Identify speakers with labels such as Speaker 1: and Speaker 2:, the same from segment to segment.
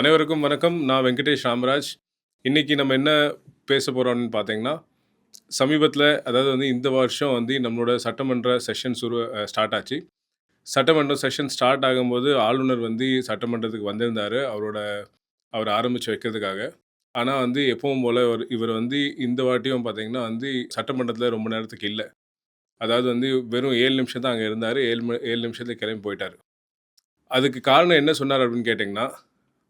Speaker 1: அனைவருக்கும் வணக்கம். நான் வெங்கடேஷ் ராமராஜ். இன்றைக்கி நம்ம என்ன பேச போகிறோம்னு பார்த்தீங்கன்னா சமீபத்தில் அதாவது வந்து இந்த வருஷம் வந்து நம்மளோட சட்டமன்ற செஷன் சுரு ஸ்டார்ட் ஆச்சு. சட்டமன்ற செஷன் ஸ்டார்ட் ஆகும்போது ஆளுநர் வந்து சட்டமன்றத்துக்கு வந்திருந்தார். அவரோட அவர் ஆரம்பித்து வைக்கிறதுக்காக. ஆனால் வந்து எப்பவும் போல் ஒரு இவர் வந்து இந்த வாட்டியும் பார்த்தீங்கன்னா வந்து சட்டமன்றத்தில் ரொம்ப நேரத்துக்கு இல்லை. அதாவது வந்து வெறும் ஏழு நிமிஷம் தான் அங்கே இருந்தார். ஏழு ஏழு நிமிஷத்துல கிளம்பி போயிட்டார். அதுக்கு காரணம் என்ன சொன்னார் அப்படின்னு கேட்டிங்கன்னா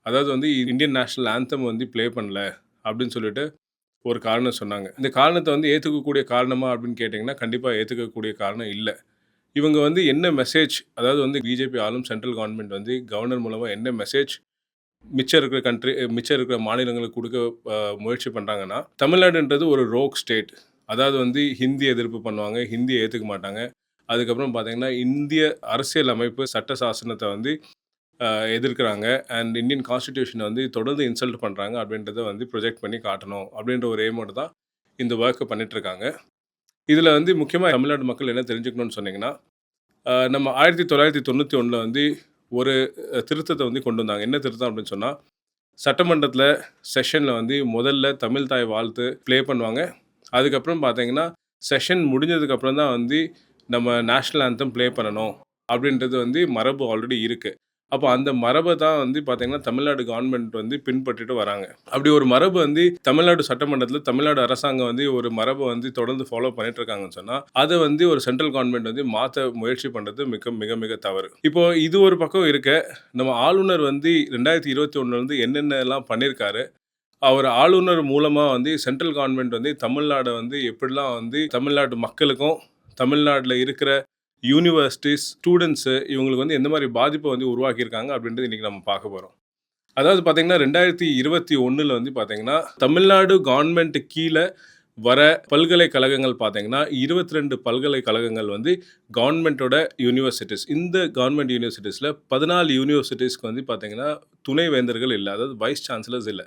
Speaker 1: அதாவது வந்து இந்தியன் நேஷ்னல் ஆந்தம் வந்து ப்ளே பண்ணல அப்படின்னு சொல்லிட்டு ஒரு காரணம் சொன்னாங்க. இந்த காரணத்தை வந்து ஏற்றுக்கக்கூடிய காரணமா அப்படின்னு கேட்டிங்கன்னா கண்டிப்பாக ஏற்றுக்கக்கூடிய காரணம் இல்லை. இவங்க வந்து என்ன மெசேஜ் அதாவது வந்து பிஜேபி ஆளும் சென்ட்ரல் கவர்மெண்ட் வந்து கவர்னர் மூலமாக என்ன மெசேஜ் மிச்சம் இருக்கிற கண்ட்ரி மிச்சம் இருக்கிற மாநிலங்களுக்கு கொடுக்க முயற்சி பண்ணுறாங்கன்னா தமிழ்நாடுன்றது ஒரு ரோக் ஸ்டேட் அதாவது வந்து ஹிந்தி எதிர்ப்பு பண்ணுவாங்க ஹிந்தியை ஏற்றுக்க மாட்டாங்க. அதுக்கப்புறம் பார்த்தீங்கன்னா இந்திய அரசியல் அமைப்பு சட்ட சாசனத்தை வந்து எதிர்க்கிறாங்க. அண்ட் இந்தியன் கான்ஸ்டியூஷனை வந்து தொடர்ந்து இன்சல்ட் பண்ணுறாங்க அப்படின்றத வந்து ப்ரொஜெக்ட் பண்ணி காட்டணும் அப்படின்ற ஒரு எய்மோடு தான் இந்த ஒர்க்கை பண்ணிகிட்ருக்காங்க இதில் வந்து முக்கியமாக தமிழ்நாடு மக்கள் என்ன தெரிஞ்சுக்கணும்னு சொன்னிங்கன்னா நம்ம ஆயிரத்தி தொள்ளாயிரத்தி தொண்ணூற்றி ஒன்றில் வந்து ஒரு திருத்தத்தை வந்து கொண்டு வந்தாங்க. என்ன திருத்தம் அப்படின்னு சொன்னால் சட்டமன்றத்தில் செஷனில் வந்து முதல்ல தமிழ் தாய் வாழ்த்து ப்ளே பண்ணுவாங்க. அதுக்கப்புறம் பார்த்தீங்கன்னா செஷன் முடிஞ்சதுக்கப்புறம் தான் வந்து நம்ம நேஷ்னல் ஆந்தம் ப்ளே பண்ணணும் அப்படின்றது வந்து மரபு ஆல்ரெடி இருக்குது அப்போ அந்த மரபை தான் வந்து பார்த்தீங்கன்னா தமிழ்நாடு கவர்மெண்ட் வந்து பின்பற்றிட்டு வராங்க. அப்படி ஒரு மரபு வந்து தமிழ்நாடு சட்டமன்றத்தில் தமிழ்நாடு அரசாங்கம் வந்து ஒரு மரபை வந்து தொடர்ந்து ஃபாலோ பண்ணிட்டு இருக்காங்கன்னு சொன்னால் அதை வந்து ஒரு சென்ட்ரல் கவர்மெண்ட் வந்து மாற்ற முயற்சி பண்ணுறது மிக மிக மிக தவறு. இப்போ இது ஒரு பக்கம் இருக்க நம்ம ஆளுநர் வந்து ரெண்டாயிரத்தி இருபத்தி ஒன்றுலேருந்து என்னென்னலாம் பண்ணியிருக்காரு அவர் ஆளுநர் மூலமாக வந்து சென்ட்ரல் கவர்மெண்ட் வந்து தமிழ்நாடை வந்து எப்படிலாம் வந்து தமிழ்நாட்டு மக்களுக்கும் தமிழ்நாட்டில் இருக்கிற யூனிவர்சிட்டிஸ் ஸ்டூடெண்ட்ஸு இவங்களுக்கு வந்து எந்த மாதிரி பாதிப்பை வந்து உருவாக்கியிருக்காங்க அப்படின்றது இன்றைக்கி நம்ம பார்க்க போகிறோம் அதாவது பார்த்தீங்கன்னா ரெண்டாயிரத்தி இருபத்தி ஒன்றில் வந்து பார்த்தீங்கன்னா தமிழ்நாடு கவர்மெண்ட் கீழே வர பல்கலைக்கழகங்கள் பார்த்தீங்கன்னா இருபத்தி ரெண்டு பல்கலைக்கழகங்கள் வந்து கவர்மெண்ட்டோட யூனிவர்சிட்டிஸ் இந்த கவர்மெண்ட் யூனிவர்சிட்டிஸில் பதினாலு யூனிவர்சிட்டிஸ்க்கு வந்து பார்த்தீங்கன்னா துணைவேந்தர்கள் இல்லை. அதாவது வைஸ் சான்சலர்ஸ் இல்லை.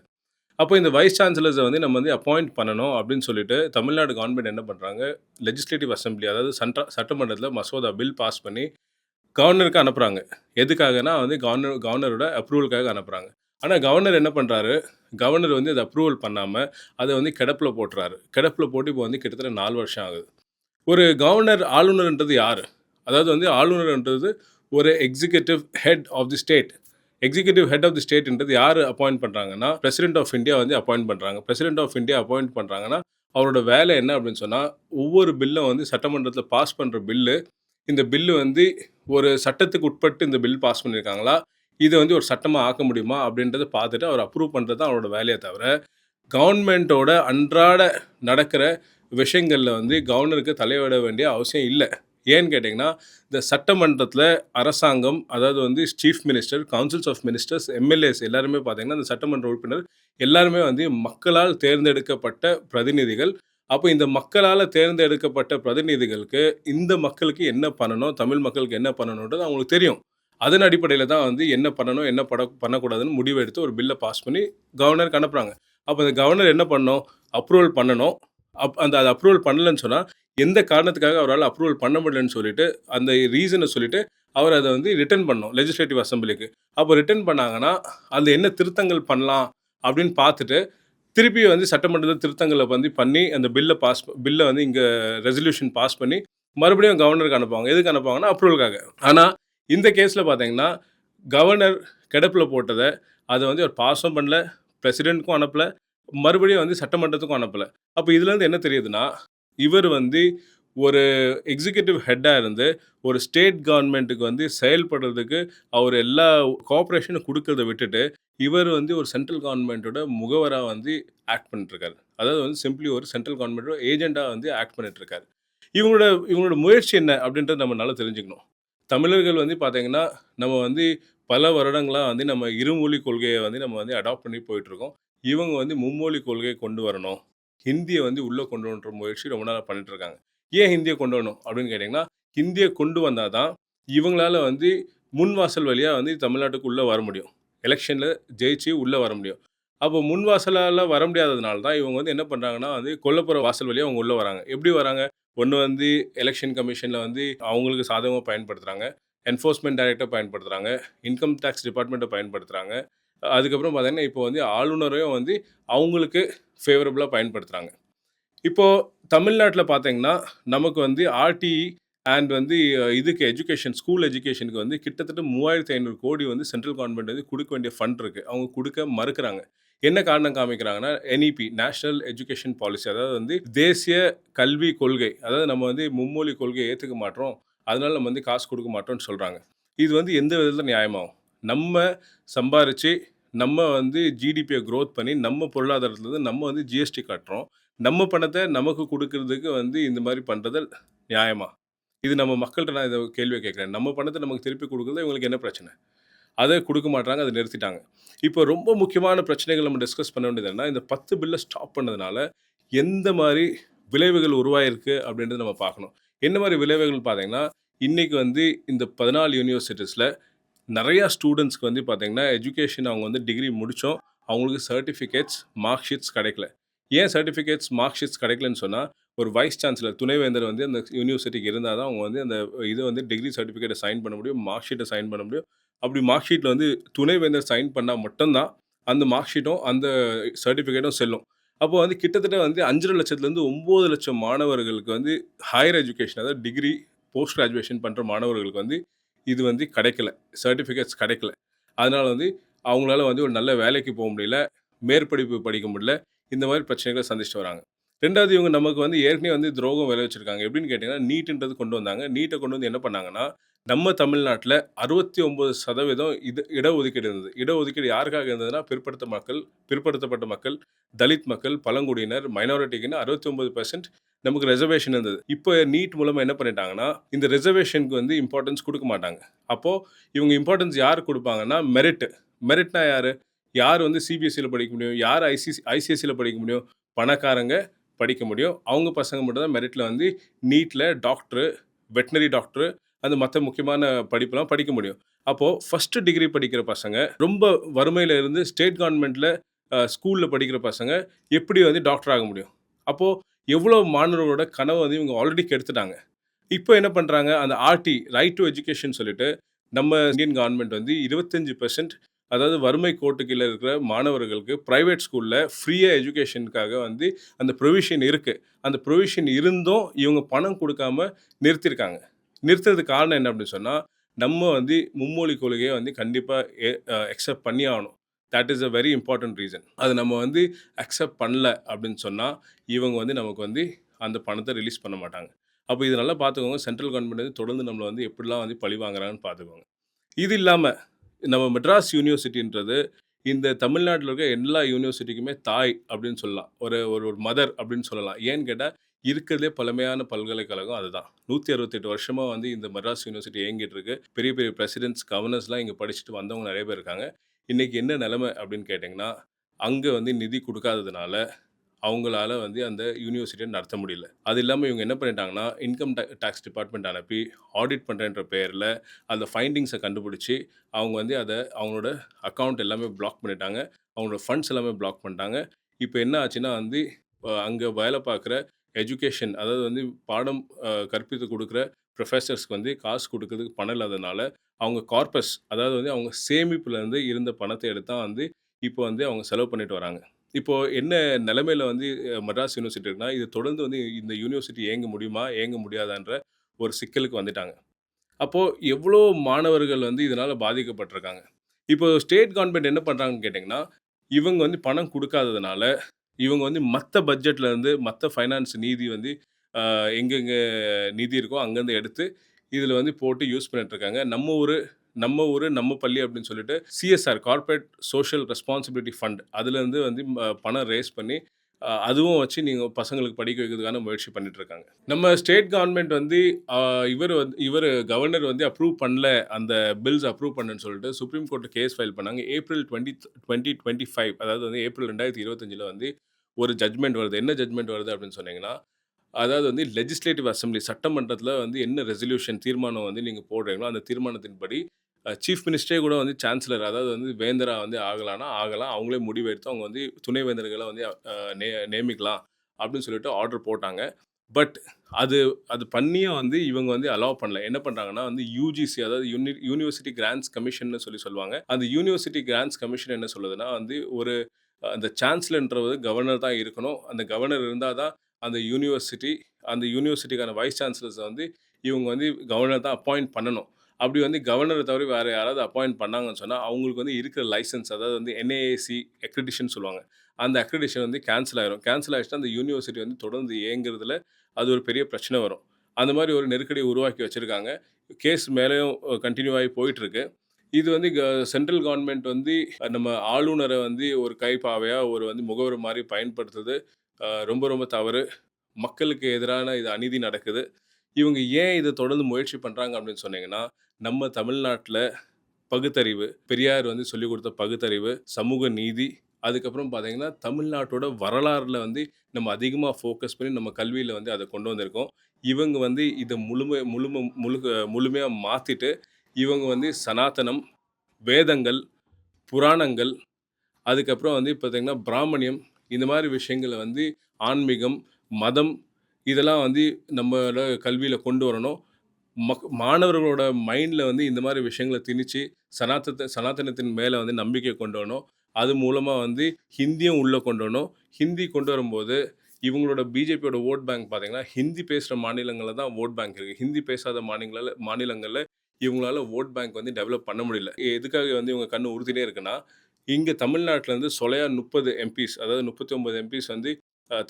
Speaker 1: அப்போ இந்த வைஸ் சான்சலர்ஸை வந்து நம்ம வந்து அப்பாயிண்ட் பண்ணணும் அப்படின்னு சொல்லிட்டு தமிழ்நாடு கவர்மெண்ட் என்ன பண்ணுறாங்க லெஜிஸ்லேட்டிவ் அசம்பிளி அதாவது சட்ட சட்டமன்றத்தில் மசோதா பில் பாஸ் பண்ணி கவர்னருக்கு அனுப்புகிறாங்க எதுக்காகனா வந்து கவர்னர் கவர்னரோட அப்ரூவலுக்காக அனுப்புகிறாங்க ஆனால் கவர்னர் என்ன பண்ணுறாரு கவர்னர் வந்து அதை அப்ரூவல் பண்ணாமல் அதை வந்து கிடப்பில் போட்டுறாரு. கிடப்பில் போட்டு இப்போ வந்து கிட்டத்தட்ட நாலு வருஷம் ஆகுது. ஒரு கவர்னர் ஆளுநர்ன்றது யார்? அதாவது வந்து ஆளுநர்ன்றது ஒரு executive head of the state executive head of the ஸ்டேட்ன்றது யார் அப்பாயிண்ட் பண்ணுறாங்கன்னா பிரசிடென்ட் ஆஃப் இந்தியா வந்து அப்பாயிண்ட் பண்ணுறாங்க பிரசிடென்ட் ஆஃப் இந்தியா அப்பாயிண்ட் பண்ணுறாங்கன்னா அவரோட வேலை என்ன அப்படின்னு சொன்னால் ஒவ்வொரு பில்லும் வந்து சட்டமன்றத்தில் பாஸ் பண்ணுற பில்லு இந்த பில்லு வந்து ஒரு சட்டத்துக்கு உட்பட்டு இந்த பில் பாஸ் பண்ணியிருக்காங்களா இதை வந்து ஒரு சட்டமாக ஆக்க முடியுமா? அப்படின்றத பார்த்துட்டு அவர் அப்ரூவ் பண்ணுறது தான் அவரோட வேலையை தவிர கவர்மெண்ட்டோட அன்றாட நடக்கிற விஷயங்களில் வந்து கவர்னருக்கு தலையிட வேண்டிய அவசியம் இல்லை. ஏன்னு கேட்டிங்கன்னா இந்த சட்டமன்றத்தில் அரசாங்கம் அதாவது வந்து chief minister councils of ministers MLAs எல்லாருமே பார்த்தீங்கன்னா இந்த சட்டமன்ற உறுப்பினர் எல்லாருமே வந்து மக்களால் தேர்ந்தெடுக்கப்பட்ட பிரதிநிதிகள். அப்போ இந்த மக்களால் தேர்ந்தெடுக்கப்பட்ட பிரதிநிதிகளுக்கு இந்த மக்களுக்கு என்ன பண்ணணும் தமிழ் மக்களுக்கு என்ன பண்ணணுன்றது அவங்களுக்கு தெரியும். அதன் அடிப்படையில் தான் வந்து என்ன பண்ணணும் என்ன பட பண்ணக்கூடாதுன்னு முடிவெடுத்து ஒரு பில்லை பாஸ் பண்ணி கவர்னருக்கு அனுப்புகிறாங்க அப்போ இந்த கவர்னர் என்ன பண்ணணும் அப்ரூவல் பண்ணணும். அப் அந்த அதை அப்ரூவல் பண்ணலன்னு சொன்னால் எந்த காரணத்துக்காக அவரால் அப்ரூவல் பண்ண முடியலன்னு சொல்லிட்டு அந்த ரீசனை சொல்லிட்டு அவர் அதை வந்து ரிட்டர்ன் பண்ணணும் லெஜிஸ்லேட்டிவ் அசம்பிளிக்கு அப்போ ரிட்டர்ன் பண்ணாங்கன்னா அந்த என்ன திருத்தங்கள் பண்ணலாம் அப்படின்னு பார்த்துட்டு திருப்பி வந்து சட்டமன்றத்தில் திருத்தங்களை வந்து பண்ணி அந்த பில்லை பாஸ் பில்லை வந்து இங்கே ரெசல்யூஷன் பாஸ் பண்ணி மறுபடியும் கவர்னருக்கு அனுப்புவாங்க. எதுக்கு அனுப்புவாங்கன்னா அப்ரூவலுக்காக ஆனால் இந்த கேஸில் பார்த்தீங்கன்னா கவர்னர் கிடப்பில் போட்டதை அதை வந்து அவர் பாஸும் பண்ணல பிரசிடெண்ட்க்கும் அனுப்பலை மறுபடியும் வந்து சட்டமன்றத்துக்கும் அனுப்பல. அப்போ இதுலேருந்து என்ன தெரியுதுன்னா இவர் வந்து ஒரு எக்ஸிக்யூட்டிவ் ஹெட்டாக இருந்து ஒரு ஸ்டேட் கவர்மெண்ட்டுக்கு வந்து செயல்படுறதுக்கு அவர் எல்லா கோஆப்ரேஷனும் கொடுக்கறத விட்டுட்டு இவர் வந்து ஒரு சென்ட்ரல் கவர்மெண்ட்டோட முகவராக வந்து ஆக்ட் பண்ணிட்டுருக்காரு. அதாவது வந்து சிம்பிளி ஒரு சென்ட்ரல் கவர்மெண்ட்டோட ஏஜெண்டாக வந்து ஆக்ட் பண்ணிட்டுருக்காரு. இவங்களோட இவங்களோட முயற்சி என்ன அப்படின்றத நம்ம நல்லா தெரிஞ்சுக்கணும். தமிழர்கள் வந்து பார்த்தீங்கன்னா நம்ம வந்து பல வருடங்களாக வந்து நம்ம இருமொழி கொள்கையை வந்து நம்ம வந்து அடாப்ட் பண்ணி போயிட்டுருக்கோம். இவங்க வந்து மும்மொழி கொள்கையை கொண்டு வரணும். ஹிந்தியை வந்து உள்ளே கொண்டு வரன்ற முயற்சி ரொம்ப நாளாக பண்ணிட்டு இருக்காங்க ஏன் ஹிந்தியை கொண்டு வரணும் அப்படின்னு கேட்டிங்கன்னா ஹிந்தியை கொண்டு வந்தால் தான் இவங்களால வந்து முன்வாசல் வழியாக வந்து தமிழ்நாட்டுக்கு உள்ளே வர முடியும். எலெக்ஷனில் ஜெயிச்சு உள்ளே வர முடியும். அப்போ முன்வாசலால் வர முடியாததுனால தான் இவங்க வந்து என்ன பண்ணுறாங்கன்னா வந்து கொல்லப்புற வாசல் வழியாக அவங்க உள்ளே வராங்க. எப்படி வராங்க? ஒன்று வந்து எலெக்ஷன் கமிஷனில் வந்து அவங்களுக்கு சாதகமாக பயன்படுத்துகிறாங்க என்ஃபோர்ஸ்மெண்ட் டைரக்டர் பயன்படுத்துகிறாங்க இன்கம் டேக்ஸ் டிபார்ட்மெண்ட்டை பயன்படுத்துகிறாங்க அதுக்கப்புறம் பார்த்தீங்கன்னா இப்போ வந்து ஆளுநரையும் வந்து அவங்களுக்கு ஃபேவரபுளாக பயன்படுத்துகிறாங்க இப்போது தமிழ்நாட்டில் பார்த்தீங்கன்னா நமக்கு வந்து ஆர்டிஇ அண்ட் வந்து இதுக்கு எஜுகேஷன் ஸ்கூல் எஜுகேஷனுக்கு வந்து கிட்டத்தட்ட மூவாயிரத்தி ஐநூறு கோடி வந்து சென்ட்ரல் கவர்மெண்ட் வந்து கொடுக்க வேண்டிய ஃபண்ட் இருக்குது அவங்க கொடுக்க மறுக்கிறாங்க. என்ன காரணம் காமிக்கிறாங்கன்னா என்இபி நேஷனல் எஜுகேஷன் பாலிசி அதாவது வந்து தேசிய கல்வி கொள்கை. அதாவது நம்ம வந்து மும்மொழி கொள்கையை ஏற்றுக்க மாட்டோம். அதனால நம்ம வந்து காசு கொடுக்க மாட்டோம்னு சொல்கிறாங்க இது வந்து எந்த விதத்தில் நியாயமாகும்? நம்ம சம்பாரித்து நம்ம வந்து ஜிடிபியை க்ரோத் பண்ணி நம்ம பொருளாதாரத்துலேருந்து நம்ம வந்து ஜிஎஸ்டி கட்டுறோம். நம்ம பணத்தை நமக்கு கொடுக்கறதுக்கு வந்து இந்த மாதிரி பண்ணுறது நியாயமா? இது நம்ம மக்கள்கிட்ட நான் இதை கேள்வியை கேட்குறேன். நம்ம பணத்தை நமக்கு திருப்பி கொடுக்குறது இவங்களுக்கு என்ன பிரச்சனை? அதை கொடுக்க மாட்டாங்க அதை நிறுத்திட்டாங்க. இப்போ ரொம்ப முக்கியமான பிரச்சனைகள் நம்ம டிஸ்கஸ் பண்ண வேண்டியது என்ன இந்த பத்து பில்லை ஸ்டாப் பண்ணதுனால எந்த மாதிரி விளைவுகள் உருவாயிருக்கு அப்படின்றத நம்ம பார்க்கணும். என்ன மாதிரி விளைவுகள் பார்த்தீங்கன்னா இன்றைக்கி வந்து இந்த பதினாலு யூனிவர்சிட்டிஸில் நிறையா ஸ்டூடெண்ட்ஸ்க்கு வந்து பார்த்திங்கன்னா எஜுகேஷன் அவங்க வந்து டிகிரி முடித்தோம் அவங்களுக்கு சர்டிஃபிகேட்ஸ் மார்க் ஷீட்ஸ் கிடைக்கல. ஏன் சர்டிஃபிகேட்ஸ் மார்க் ஷீட்ஸ் கிடைக்கலன்னு சொன்னால் ஒரு வைஸ் சான்சலர் துணைவேந்தர் வந்து அந்த யூனிவர்சிட்டிக்கு இருந்தால் தான் அவங்க வந்து அந்த இது வந்து டிகிரி சர்டிஃபிகேட்டை சைன் பண்ண முடியும் மார்க் ஷீட்டை சைன் பண்ண முடியும். அப்படி மார்க் ஷீட்டில் வந்து துணைவேந்தர் சைன் பண்ணால் மட்டும்தான் அந்த மார்க் ஷீட்டும் அந்த சர்டிஃபிகேட்டும் செல்லும். அப்போ வந்து கிட்டத்தட்ட வந்து அஞ்சரை லட்சத்துலேருந்து ஒம்பது லட்சம் மாணவர்களுக்கு வந்து ஹையர் எஜுகேஷன் அதாவது டிகிரி போஸ்ட் கிராஜுவேஷன் பண்ணுற மாணவர்களுக்கு வந்து இது வந்து கிடைக்கல. சர்டிஃபிகேட்ஸ் கிடைக்கல. அதனால் வந்து அவங்களால வந்து ஒரு நல்ல வேலைக்கு போக முடியல. மேற்படிப்பு படிக்க முடியல. இந்த மாதிரி பிரச்சனைகளை சந்திச்சுட்டு வராங்க. ரெண்டாவது இவங்க நமக்கு வந்து ஏற்கனவே வந்து துரோகம் விளைவிச்சிருக்காங்க. எப்படின்னு கேட்டிங்கன்னா நீட்டுன்றது கொண்டு வந்தாங்க. நீட்டை கொண்டு வந்து என்ன பண்ணாங்கன்னா நம்ம தமிழ்நாட்டில் அறுபத்தி ஒம்பது சதவீதம் இது இடஒதுக்கீடு இருந்தது. இடஒதுக்கீடு யாருக்காக இருந்ததுன்னா பிற்படுத்த மக்கள் பிற்படுத்தப்பட்ட மக்கள் தலித் மக்கள் பழங்குடியினர் மைனாரிட்டிக்குன்னு அறுபத்தி ஒம்பது பெர்சன்ட் நமக்கு ரிசர்வேஷன் இருந்தது. இப்போ நீட் மூலமாக என்ன பண்ணிட்டாங்கன்னா இந்த ரிசர்வேஷனுக்கு வந்து இம்பார்ட்டன்ஸ் கொடுக்க மாட்டாங்க. அப்போது இவங்க இம்பார்ட்டன்ஸ் யார் கொடுப்பாங்கன்னா மெரிட் மெரிட்னா யார்? யார் வந்து சிபிஎஸ்சியில் படிக்க முடியும்? யார் ஐசிசி ஐசிஎஸ்சியில் படிக்க முடியும்? பணக்காரங்க படிக்க முடியும். அவங்க பசங்க மட்டும் தான் மெரிட்டில் வந்து நீட்டில் டாக்டரு வெட்டினரி டாக்டரு அந்த மற்ற முக்கியமான படிப்புலாம் படிக்க முடியும். அப்போது ஃபஸ்ட்டு டிகிரி படிக்கிற பசங்க ரொம்ப வறுமையில் இருந்து ஸ்டேட் கவர்மெண்ட்டில் ஸ்கூலில் படிக்கிற பசங்க எப்படி வந்து டாக்டர் ஆக முடியும்? அப்போது எவ்வளோ மாணவர்களோட கனவை வந்து இவங்க ஆல்ரெடி கெடுத்துட்டாங்க. இப்போ என்ன பண்ணுறாங்க அந்த ஆர்டி ரைட் டு எஜுகேஷன் சொல்லிட்டு நம்ம இந்தியன் கவர்மெண்ட் வந்து இருபத்தஞ்சி பர்சன்ட் அதாவது வறுமை கோட்டுக்கில் கீழே இருக்கிற மாணவர்களுக்கு ப்ரைவேட் ஸ்கூலில் ஃப்ரீயாக எஜுகேஷனுக்காக வந்து அந்த ப்ரொவிஷன் இருக்குது அந்த ப்ரொவிஷன் இருந்தும் இவங்க பணம் கொடுக்காம நிறுத்தியிருக்காங்க நிறுத்துறதுக்கு காரணம் என்ன அப்படின்னு சொன்னால் நம்ம வந்து மும்மொழி கொள்கையை வந்து கண்டிப்பாக எக்ஸப்ட் பண்ணி ஆகணும். That is a very important reason அது நம்ம வந்து அக்செப்ட் பண்ணல அப்படின்னு சொன்னால் இவங்க வந்து நமக்கு வந்து அந்த பணத்தை ரிலீஸ் பண்ண மாட்டாங்க. அப்போ இது நல்லா பார்த்துக்கோங்க சென்ட்ரல் கவர்மெண்ட் வந்து தொடர்ந்து நம்மளை வந்து எப்படிலாம் வந்து பழி வாங்குறாங்கன்னு பார்த்துக்கோங்க இது இல்லாமல் நம்ம மெட்ராஸ் யூனிவர்சிட்டின்றது இந்த தமிழ்நாட்டில் இருக்க எல்லா யூனிவர்சிட்டிக்குமே தாய் அப்படின்னு சொல்லலாம். ஒரு ஒரு ஒரு மதர் அப்படின்னு சொல்லலாம். ஏன்னு கேட்டால் இருக்கிறதே பழமையான பல்கலைக்கழகம் அதுதான். நூற்றி அறுபத்தெட்டு வருஷமாக வந்து இந்த மெட்ராஸ் யூனிவர்சிட்டி இயங்கிட்டு இருக்கு பெரிய பெரிய பிரசிடென்ட்ஸ் கவர்னர்ஸ்லாம் இங்கே படிச்சுட்டு வந்தவங்க நிறைய பேர் இருக்காங்க. இன்றைக்கி என்ன நிலமை அப்படின்னு கேட்டிங்கன்னா அங்கே வந்து நிதி கொடுக்காததுனால அவங்களால வந்து அந்த யூனிவர்சிட்டியை நடத்த முடியல. அது இல்லாமல் இவங்க என்ன பண்ணிட்டாங்கன்னா இன்கம் டேக்ஸ் டிபார்ட்மெண்ட் அனுப்பி ஆடிட் பண்ணுறன்ற பேரில் அந்த ஃபைண்டிங்ஸை கண்டுபிடிச்சி அவங்க வந்து அதை அவங்களோட அக்கௌண்ட் எல்லாமே பிளாக் பண்ணிட்டாங்க. அவங்களோட ஃபண்ட்ஸ் எல்லாமே பிளாக் பண்ணிட்டாங்க. இப்போ என்ன ஆச்சுன்னா வந்து அங்கே வேலை பார்க்குற எஜுகேஷன் அதாவது வந்து பாடம் கற்பித்து கொடுக்குற ப்ரொஃபஸர்ஸ்க்கு வந்து காசு கொடுக்கறதுக்கு பணம் இல்லாதனால அவங்க கார்பஸ் அதாவது வந்து அவங்க சேமிப்புலேருந்து இருந்த பணத்தை எடுத்தால் வந்து இப்போ வந்து அவங்க செலவு பண்ணிட்டு வராங்க. இப்போது என்ன நிலைமையில் வந்து மெட்ராஸ் யூனிவர்சிட்டி இருக்குன்னா இது தொடர்ந்து வந்து இந்த யூனிவர்சிட்டி இயங்க முடியுமா இயங்க முடியாதான்ற ஒரு சிக்கலுக்கு வந்துட்டாங்க. அப்போது எவ்வளோ மாணவர்கள் வந்து இதனால் பாதிக்கப்பட்டிருக்காங்க. இப்போ ஸ்டேட் கவர்மெண்ட் என்ன பண்ணுறாங்கன்னு கேட்டிங்கன்னா இவங்க வந்து பணம் கொடுக்காததுனால இவங்க வந்து மற்ற பட்ஜெட்டில் இருந்து மற்ற ஃபைனான்ஸ் நீதி வந்து எங்கெங்கே நிதி இருக்கோ அங்கேருந்து எடுத்து இதில் வந்து போட்டு யூஸ் பண்ணிட்டு இருக்காங்க நம்ம ஊர் நம்ம ஊர் நம்ம பள்ளி அப்படின்னு சொல்லிட்டு CSR corporate social responsibility fund அதுலேருந்து வந்து ம- பணம் ரேஸ் பண்ணி அதுவும் வச்சு நீங்கள் பசங்களுக்கு படிக்க வைக்கிறதுக்கான முயற்சி பண்ணிகிட்ருக்காங்க இருக்காங்க நம்ம ஸ்டேட் கவர்மெண்ட் வந்து இவர் வந்து இவர் கவர்னர் வந்து அப்ரூவ் பண்ணல அந்த பில்ஸ் அப்ரூவ் பண்ணுன்னு சொல்லிட்டு சுப்ரீம் கோர்ட்டில் கேஸ் ஃபைல் பண்ணாங்க. April twenty twenty twenty five அதாவது வந்து ஏப்ரல் ரெண்டாயிரத்தி இருபத்தஞ்சில் வந்து ஒரு ஜட்மெண்ட் வருது. என்ன ஜட்மெண்ட் வருது அப்படின்னு சொன்னீங்கன்னா அதாவது வந்து லெஜிஸ்லேட்டிவ் அசம்பிளி சட்டமன்றத்தில் வந்து என்ன ரெசல்யூஷன் தீர்மானம் வந்து நீங்கள் போடுறீங்களோ அந்த தீர்மானத்தின்படி சீஃப் மினிஸ்டரே கூட வந்து சான்சலர் அதாவது வந்து வேந்தரா வந்து ஆகலாம்னா ஆகலாம். அவங்களே முடிவெடுத்து அவங்க வந்து துணை வேந்தர்களை வந்து நே நியமிக்கலாம் அப்படின்னு சொல்லிட்டு ஆர்டர் போட்டாங்க. பட் அது அது பண்ணியும் வந்து இவங்க வந்து அலோவ் பண்ணல. என்ன பண்ணுறாங்கன்னா வந்து யூஜிசி அதாவது யூனி யூனிவர்சிட்டி கிராண்ட்ஸ் கமிஷன்னு சொல்லி சொல்லுவாங்க. அந்த யூனிவர்சிட்டி கிராண்ட்ஸ் கமிஷன் என்ன சொல்லுதுன்னா வந்து ஒரு அந்த சான்சலர்ன்றது கவர்னர் தான் இருக்கணும். அந்த கவர்னர் இருந்தால் தான் அந்த யூனிவர்சிட்டி அந்த யூனிவர்சிட்டிக்கான வைஸ் சான்சலர்ஸை வந்து இவங்க வந்து கவர்னர் தான் அப்பாயிண்ட் பண்ணணும். அப்படி வந்து கவர்னரை தவிர வேறு யாராவது அப்பாயிண்ட் பண்ணாங்கன்னு சொன்னால் அவங்களுக்கு வந்து இருக்கிற லைசன்ஸ் அதாவது வந்து என்ஏஏசி அக்ரிடிஷன் சொல்லுவாங்க. அந்த அக்ரிடிஷன் வந்து கேன்சல் ஆயிரும். கேன்சல் ஆகிடுச்சுன்னா அந்த யூனிவர்சிட்டி வந்து தொடர்ந்து இயங்குறதுல அது ஒரு பெரிய பிரச்சனை வரும். அந்த மாதிரி ஒரு நெருக்கடியை உருவாக்கி வச்சுருக்காங்க. கேஸ் மேலேயும் கண்டினியூ ஆகி போயிட்டுருக்கு. இது வந்து சென்ட்ரல் கவர்மெண்ட் வந்து நம்ம ஆளுநரை வந்து ஒரு கைப்பாவையாக ஒரு வந்து முகவர் மாதிரி பயன்படுத்துறது ரொம்ப ரொம்ப தவறு. மக்களுக்கு எதிரான இது அநீதி நடக்குது. இவங்க ஏன் இதை தொடர்ந்து முயற்சி பண்ணுறாங்க அப்படின்னு சொன்னீங்கன்னா நம்ம தமிழ்நாட்டில் பகுத்தறிவு பெரியார் வந்து சொல்லிக் கொடுத்த பகுத்தறிவு சமூக நீதி அதுக்கப்புறம் பார்த்தீங்கன்னா தமிழ்நாட்டோட வரலாறில் வந்து நம்ம அதிகமாக ஃபோக்கஸ் பண்ணி நம்ம கல்வியில் வந்து அதை கொண்டு வந்திருக்கோம். இவங்க வந்து இதை முழுமை முழுமை முழுக்க முழுமையாக மாற்றிட்டு இவங்க வந்து சனாதனம் வேதங்கள் புராணங்கள் அதுக்கப்புறம் வந்து பார்த்திங்கன்னா பிராமணியம் இந்த மாதிரி விஷயங்களை வந்து ஆன்மீகம் மதம் இதெல்லாம் வந்து நம்மளோட கல்வியில் கொண்டு வரணும். மக் மாணவர்களோட மைண்டில் வந்து இந்த மாதிரி விஷயங்களை திணிச்சு சனாத்தத்தை சனாதனத்தின் மேலே வந்து நம்பிக்கை கொண்டு வரணும். அது மூலமாக வந்து ஹிந்தியும் உள்ளே கொண்டு வரணும். ஹிந்தி கொண்டு வரும்போது இவங்களோட பிஜேபியோட ஓட் பேங்க் பார்த்தீங்கன்னா ஹிந்தி பேசுகிற மாநிலங்களில் தான் ஓட் பேங்க் இருக்குது ஹிந்தி பேசாத மாநிலங்களில் மாநிலங்களில் இவங்களால ஓட் பேங்க் வந்து டெவலப் பண்ண முடியல. எதுக்காக வந்து இவங்க கண்ணு உறுத்தினே இருக்குன்னா இங்கே தமிழ்நாட்டிலேருந்து சொலையா முப்பது எம்பிஸ் அதாவது முப்பத்தி ஒம்பது எம்பிஸ் வந்து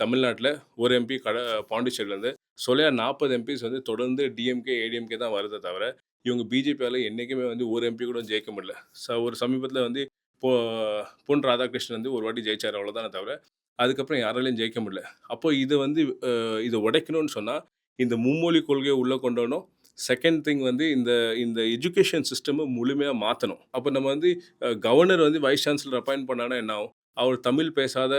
Speaker 1: தமிழ்நாட்டில் ஒரு எம்பி கட பாண்டிச்சேரியிலேருந்து சொல்லியா நாற்பது எம்பிஸ் வந்து தொடர்ந்து டிஎம்கே ஏடிஎம்கே தான் வருதே தவிர இவங்க பிஜேபியால் என்றைக்குமே வந்து ஒரு எம்பி கூட ஜெயிக்க முடியல. ச ஒரு சமீபத்தில் வந்து போ பொன் ராதாகிருஷ்ணன் வந்து ஒரு வாட்டி ஜெயிச்சார் அவ்வளோதானே தவிர அதுக்கப்புறம் யாராலையும் ஜெயிக்க முடியல. அப்போ இதை வந்து இதை உடைக்கணும்னு சொன்னால் இந்த மும்மொழி கொள்கையை உள்ளே கொண்டு வரணும். செகண்ட் திங் வந்து இந்த இந்த எஜுகேஷன் சிஸ்டமை முழுமையாக மாற்றணும் அப்போ நம்ம வந்து கவர்னர் வந்து வைஸ் சான்சலர் அப்பாயிண்ட் பண்ணானா என்ன ஆகும்? அவர் தமிழ் பேசாத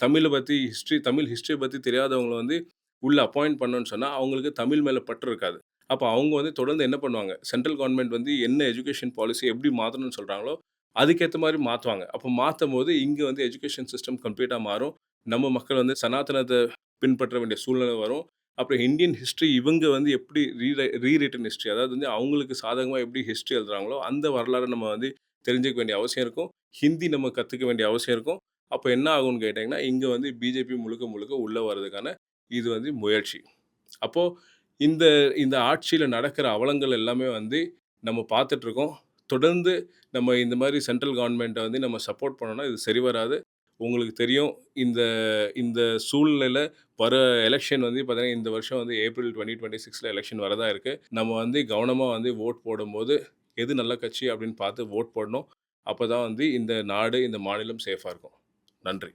Speaker 1: தமிழை பற்றி ஹிஸ்ட்ரி தமிழ் ஹிஸ்ட்ரியை பற்றி தெரியாதவங்களை வந்து உள்ளே அப்பாயிண்ட் பண்ணோன்னு சொன்னால் அவங்களுக்கு தமிழ் மேலே பற்று இருக்காது. அப்போ அவங்க வந்து தொடர்ந்து என்ன பண்ணுவாங்க? சென்ட்ரல் கவர்மெண்ட் வந்து என்ன எஜுகேஷன் பாலிசி எப்படி மாற்றணும்னு சொல்கிறாங்களோ அதுக்கேற்ற மாதிரி மாற்றுவாங்க அப்போ மாற்றும் போது இங்கே வந்து எஜுகேஷன் சிஸ்டம் கம்ப்ளீட்டாக மாறும். நம்ம மக்கள் வந்து சனாதனத்தை பின்பற்ற வேண்டிய சூழ்நிலை வரும். அப்புறம் இந்தியன் ஹிஸ்ட்ரி இவங்க வந்து எப்படி ரீ ரீரிட்டன் ஹிஸ்ட்ரி அதாவது வந்து அவங்களுக்கு சாதகமாக எப்படி ஹிஸ்ட்ரி எழுதுறாங்களோ அந்த வரலாறு நம்ம வந்து தெரிஞ்சுக்க வேண்டிய அவசியம் இருக்கும். ஹிந்தி நம்ம கற்றுக்க வேண்டிய அவசியம் இருக்கும். அப்போ என்ன ஆகும்னு கேட்டிங்கன்னா இங்கே வந்து பிஜேபி முழுக்க முழுக்க உள்ளே வர்றதுக்கான இது வந்து முயற்சி. அப்போது இந்த இந்த ஆட்சியில் நடக்கிற அவலங்கள் எல்லாமே வந்து நம்ம பார்த்துட்ருக்கோம். தொடர்ந்து நம்ம இந்த மாதிரி சென்ட்ரல் கவர்மெண்ட்டை வந்து நம்ம சப்போர்ட் பண்ணோன்னா இது சரி வராது. உங்களுக்கு தெரியும் இந்த இந்த சூழ்நிலையில் வர எலெக்ஷன் வந்து பார்த்தீங்கன்னா இந்த வருஷம் வந்து ஏப்ரல் டுவெண்ட்டி டுவெண்ட்டி சிக்ஸில் எலெக்ஷன் வரதா இருக்குது நம்ம வந்து கவனமாக வந்து ஓட் போடும்போது எது நல்ல கட்சி அப்படின்னு பார்த்து ஓட் போடணும். அப்போ தான் வந்து இந்த நாடு இந்த மாநிலம் சேஃபாக இருக்கும். நன்றி.